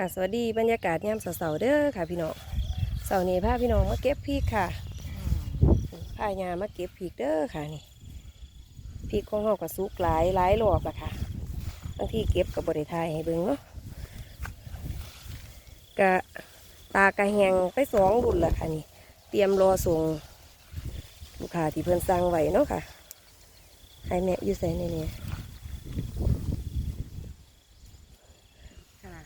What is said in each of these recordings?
ค่ะสวัสดีบรรยากาศยามเสาร์ๆเด้อค่ะพี่น้องเสาร์นี้พาพี่น้องมาเก็บพริกค่ะพายามาเก็บพริกเด้อค่ะนี่พริกของเฮาก็สุกหลายหลายรอบละค่ะบางทีเก็บกับบริไทยให้เบิ่งเนาะกะตากระแหงไปสองรุ่นละค่ะนี่ เตรียมรอส่งลูกค้าที่เพิ่นสั่งไว้เนาะค่ะให้แม่อยู่ใส่ในนี้ ค่ะ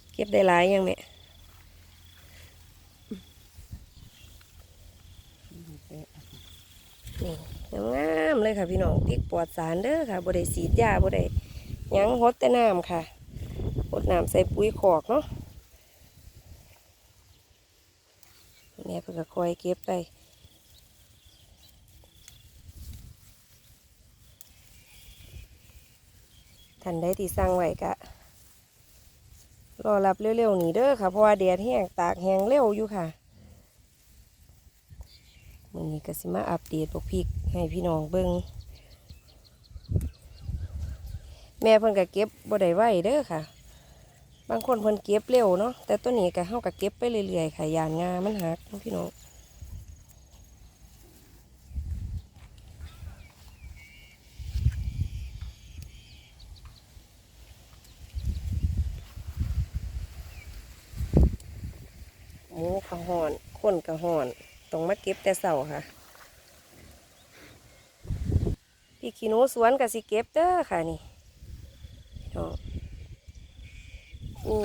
เก็บได้หลายยังแม่นี่งามเลยค่ะพี่น้องพริกปลอดสารเด้อค่ะบ่ได้สีดยาบ่ได้ยังหดแต่น้ำค่ะหดน้ำใส่ปุ๋ยขอกเนาะแม่เพิ่นก็คอยเก็บไปท่านได้ที่สั่งไว้กะ รอรับเร็วๆนี่เด้อค่ะ เพราะว่าแดดแห้งตากแห้งเร็วอยู่ค่ะมื้อนี้ก็สิมาอัปเดตพวกพริกให้พี่น้องเบิ่งแม่เพิ่นก็เก็บบ่ได้ไว้เด้อค่ะ บางคนเพิ่นเก็บเร็วเนาะแต่ตัวนี้ก็เฮาก็เก็บไปเรื่อยๆค่ะยานงามันหักพี่น้อง มูกระหอนคนกระหอนต้องมาเก็บแต่เสาค่ะพี่ขี้หนูสวนก็สิเก็บเด้อค่ะนี่น้องนี่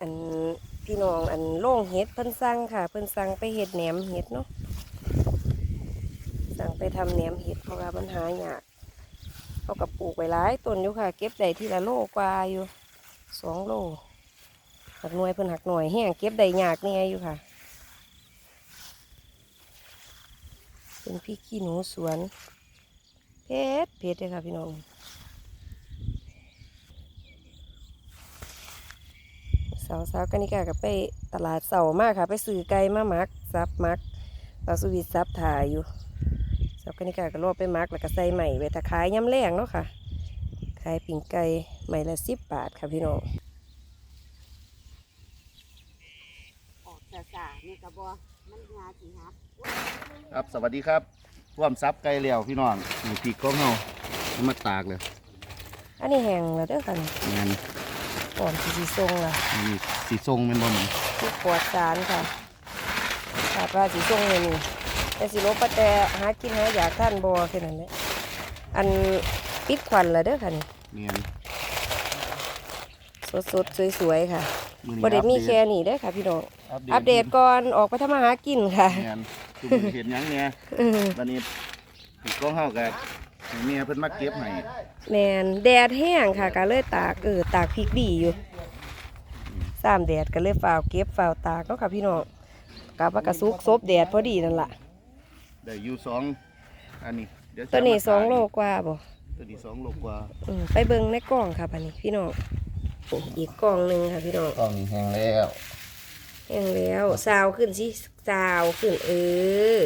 อันพี่น้องอันโล่งเห็ดเพิ่นสั่งค่ะ เพิ่นสั่งไปเห็ดแหนมเห็ดเนาะสั่งไปทำแหนมเห็ดเพราะว่ามันหายากเขากับปลูกไว้หลายต้นอยู่ค่ะ เก็บได้ทีละโลกว่าอยู่สองโลหักหน่วยเพิ่นหักหน่วยแห้งเก็บได้ยากเนี่ยอยู่ค่ะ เป็นพี่ขี้หนูสวน เพชรเพชรเลยค่ะพี่น้องสาวสาวกันิกากับไปตลาดเสามากค่ะ ไปซื้อไก่มาหมักซับหมักเราสวิตซับถ่ายอยู่สาวกันิกาก็รอไปหมักแล้วก็ใส่ใหม่ไว้ถ้าขายย้ำแรงเนาะค่ะ ขายปิ่งไก่ใหม่ละสิบบาทค่ะพี่น้องออกสาสานี่กระบอมันงาสิฮับ ครับสวัสดีครับร่วมซับไก่เหลียวพี่น้องนี่พริกของเฮาเอามาตากเลยอันนี้แห้งแล้วเด้อค่ะนี่งานก่อนที่สีทรงล่ะนี่สีทรงเป็นบ่หมที่ปวดสารค่ะขาดว่าสีทรงเลยนี่แต่สีโลปะแต่หากินหาอยากท่านบอแค่นั้นแหละอันปิดควันแล้วเด้อค่ะนี่เมียนสดๆสวยๆค่ะมื้อนี้ บ่ได้มีอัปแค่นี้เด้อค่ะ พี่น้องอัอัปเดตก่อนออกไปทำมาหากินค่ะเมียนคือมื้อเห็นหยังเนี่ยอือวันนี้พริกของเฮาก็ให้เมียเพิ่นมาเก็บให้แมนแดดแห้งค่ะก็เลยตากเออตากพริกดีอยู่สามแดดก็เลยฝ่าวเก็บฝ่าวตากเนาะค่ะพี่น้องกลับมากระซุกซบแดดพอดีนั่นล่ะ ได้อยู่สองอันนี้เดี๋ยวจะตัวนี้มาสองตากโลกว่าบ่ตัวนี้สองโลกว่า อืมไปเบิ่งในกล่องค่ะพันนี้พี่น้องนี่ อีกกล่องหนึ่งค่ะพี่น้องกล้องนี้แห้งแล้วแห้งแล้วซาวขึ้นสิซาวขึ้นเออ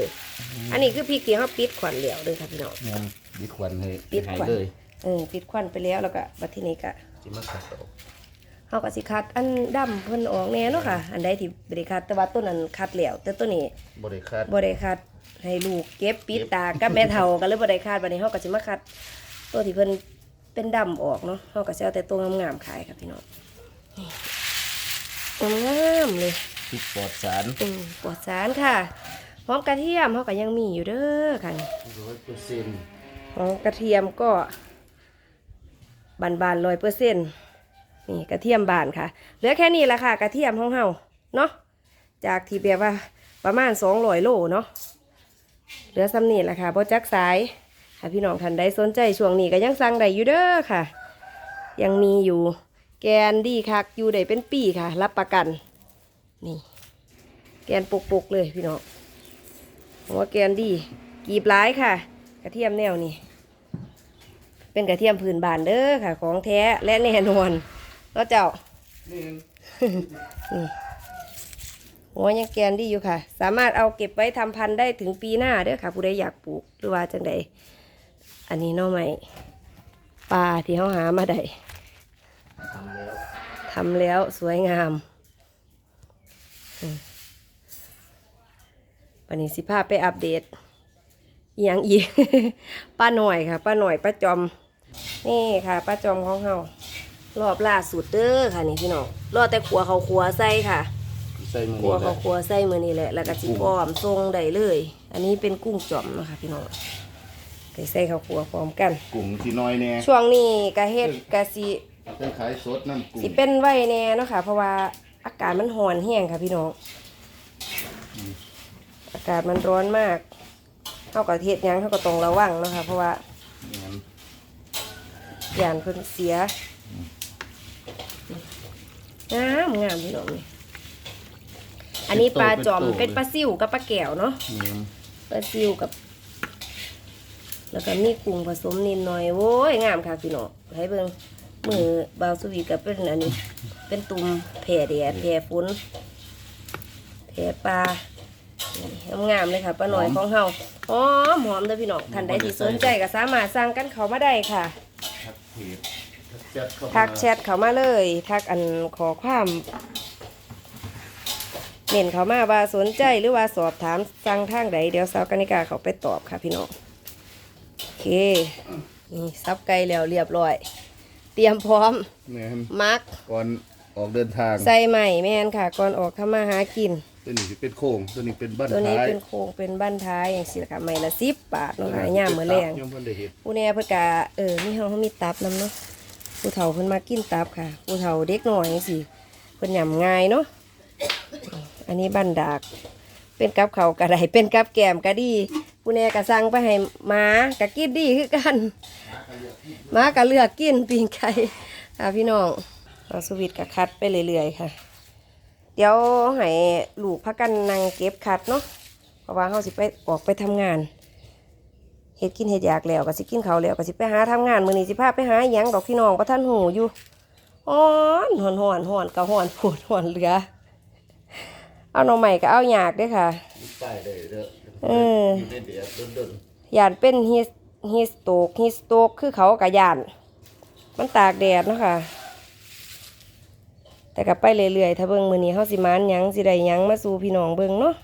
อันนี้คือพริกที่เขาปิดขวัญแล้วเด้อค่ะพี่น้องเมียนดิควันให้ปิดให้ขวัญเลยเออปิดควันไปแล้วแล้วก็บัดทีนี้ก็สิมาคัดออกเขาก็สิคัดอันดำเพิ่นออกแน่เนาะค่ะ อันใดที่บริคัดแต่ว่าต้นนั้นคัดแล้วแต่ต้นนี้บ่ได้คัดบริคัดให้ลูกเก็บปิดตากับแม่เฒ่าก็เลยบริคัดบัดนี้เขาก็สิมาคัด ตัวที่เพิ่น เป็นดำออกเนาะเขาก็สิเอาแต่ตัวงามๆขายค่ะพี่น้องนี่งามๆเลยพริกปลอดสารอืมปวดสารค่ะหอมกระเทียมเขาก็ยังมีอยู่เด้อค่ะนี่100%หอมกระเทียมก็บานบานร้อยเปอร์เซ็นต์นี่กระเทียมบานค่ะ เหลือแค่นี้แหละค่ะ กระเทียมของเฮาเนาะจากที่แบบว่าประมาณสองร้อยโลเนาะเหลือซ้ำนี่แหละค่ะเพราะจักสาย ถ้าพี่น้องท่านใดสนใจช่วงนี้ก็ยังสั่งได้อยู่เด้อค่ะ ยังมีอยู่แกนดีคักอยู่ได้เป็นปีค่ะ รับประกัน นี่ แกนปุกๆเลยพี่น้องผมว่าแกนดีกีบร้ายค่ะ กระเทียมแนวนี่เป็นกระเทียมพื้นบ้านเด้อค่ะ ของแท้และแน่นอนแล้วเจ้านี่นี่หัวยังแกนดีอยู่ค่ะ สามารถเอาเก็บไว้ทำพันธุ์ได้ถึงปีหน้าเด้อค่ะ ผู้ใดอยากปลูกหรือว่าจังใด อันนี้หน่อไม้ปลาที่เขาหามาได้ทำแล้วทำแล้วสวยงามอืมวันนี้สิพาไปอัปเดตอหยังอีกป้าหน่อยค่ะป้าหน่อยป้าจอม นี่ค่ะป้าจอมของเฮารอบล่าสุดเด้อค่ะนี่พี่น้องรอแต่ขัวเขาขัวใส่ค่ะใส่มือขัวนี่แหเขาละขัวใส่มือนี่แหละแล้วก็สิพร้อมทรงได้เลย อันนี้เป็นกุ้งจอมนะคะพี่น้อง ไปใส่เขาขัวพร้อมกัน กุ้งที่น้อยแน่ช่วงนี้กะเฮ็ดกะสิเพิ่งขายสดน้ำกุ้งสิเป็นไว้แน่เนาะค่ะเพราะว่าอากาศมันร้อนแห้งค่ะพี่น้องอากาศมันร้อนมากเท่ากับเฮ็ดหยังเท่ากับตรงระวังเนาะค่ะเพราะว่างั้นยานเพิ่นเสียงามงามพี่น้องนี่อันนี้ปลาจอมเป็นปลาซิวกับปลาแก้วเนาะนี่ปลาซิวกับ แล้วก็มีกุ้งผสมนิดหน่อยโว้ยงามค่ะพี่น้องให้เบิ่งมือบาวสวีกับเป็นอันนี้ เป็นตุ่มแผ่แดดแผ่ฝนแผ่ปลางามเลยค่ะปลาหน่อยของเฮาหอมหอมเด้อพี่น้องท่านใดที่สนใจก็สามารถสั่งกันเขามาได้ค่ะทักแชทเขามาเลยทักอันขอความเน้นเขามาว่าสนใจหรือว่าสอบถามสั่งทางใดเดี๋ยวสาวกนิกาเขาไปตอบค่ะพี่น้อง เค นี่ซับไก่แล้วเรียบร้อย เตรียมพร้อมแม่นมัก ก่อนออกเดินทาง ใส่ใหม่แม่นค่ะ ก่อนออกทำมาหากิน ตัวนี้สิเป็นโค้งตัวนี้เป็นบ้านตัวนี้ท้ายเป็นโครงเป็นบ้านท้ายอย่างสิค่ะใหม่ละสิบบาทเนาะค่ะย่ามมือแรงยังเพิ่นได้เฮ็ดผู้เนี่ยเพิ่นกะเออมีเฮาเขามีตับนํเนาะผู้เฒ่าเพิ่นมากินตับค่ะ ผู้เฒ่าเด็กน้อยจังซี่เพิ่นยำง่ายเนาะอันนี้บันดาก เป็นกับเขาวกระไดเป็นกับแกมกะดี ผู้เนี่ยกะสั่งไปให้หมากะกินดีคือกันหมากะเลือกกินปิงไก่ค่ะพี่น้องเราสวิตกะคัดไปเรื่อยๆค่ะ เดี๋ยวให้ลูกพักกันนั่งเก็บคัดเนาะเพราะว่าเขาสิไปออกไปทำงานเฮ็ดกินเฮ็ดอยากแล้วก็สิกินเขาแล้วก็สิไปหาทำงานมือนี้สิพาไปหาหยังดอกพี่น้องบ่ทันหูอยู่ฮ้อนฮ้อนฮ้อนฮ้อนก็ฮ้อนปวดฮ้อนเหลือ เอาหน่อใหม่ก็เอาหยากด้อค่ะมีป้ายเด้อ เอออยู่ในเดียดดนย่านเป็นฮิสฮิสโตกฮิสโตกคือเขาก็ย่าน มันตากแดดเนาะค่ะ แต่ก็ไปเรื่อยๆ ถ้าเบิ่งมื้อนี้เฮาสิมานหยังสิได้หยังมาสู่พี่น้องเบิ่งเนาะ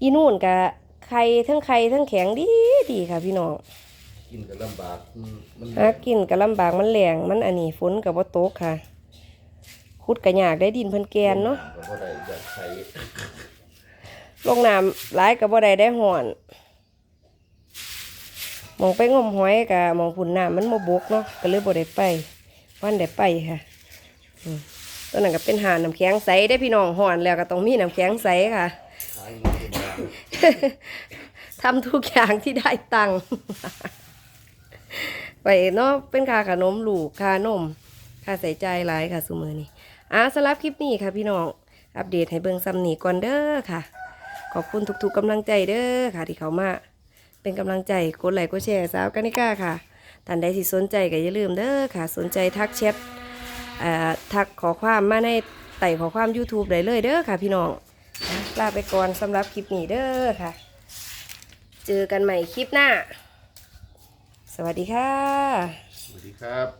อีนู่นก็ไข่ทั้งไข่ทั้งแข็งดีดีค่ะพี่น้องๆกินก็ลำบากอืมมันหากินก็ลำบากมันแรงมันอันนี้ฝนกับว่าตกค่ะขุดกระยากได้ดินเพิ่นแกนเนาะก็บ่ได้อยากใช้ ลงน้ำหลายกับบ่ได้ได้ห่อนมองไปงมหอยกับมองผุนน้ำมันบ่บกเนาะก็เลยบ่ได้ไปวันได้ไปค่ะตัวนั้นก็เป็นหาน้ำแข็งใสได้พี่น้องห่อนแล้วก็ต้องมีน้ำแข็งใสค่ะทำทุกอย่างที่ได้ตังค์ไปเนาะเป็นค่าขนมลูกค่านมค่าใส่ใจหลายค่ะสุมือนี่อะสำหรับคลิปนี้ค่ะพี่น้องอัปเดตให้เบิ่งซ้ำนี่ก่อนเด้อค่ะ ขอบคุณทุกๆกำลังใจเด้อค่ะ ที่เขามา เป็นกำลังใจกดไลค์กดแชร์สาวกานิก้าค่ะท่านใดที่สนใจก็อย่าลืมเด้อค่ะ สนใจทักแชทอ่อทักขอความมาในไต่ขอความ YouTube ได้เลยเด้อค่ะ พี่น้องลาไปก่อนสำหรับคลิปนี้เด้อค่ะ เจอกันใหม่คลิปหน้า สวัสดีค่ะ สวัสดีครับ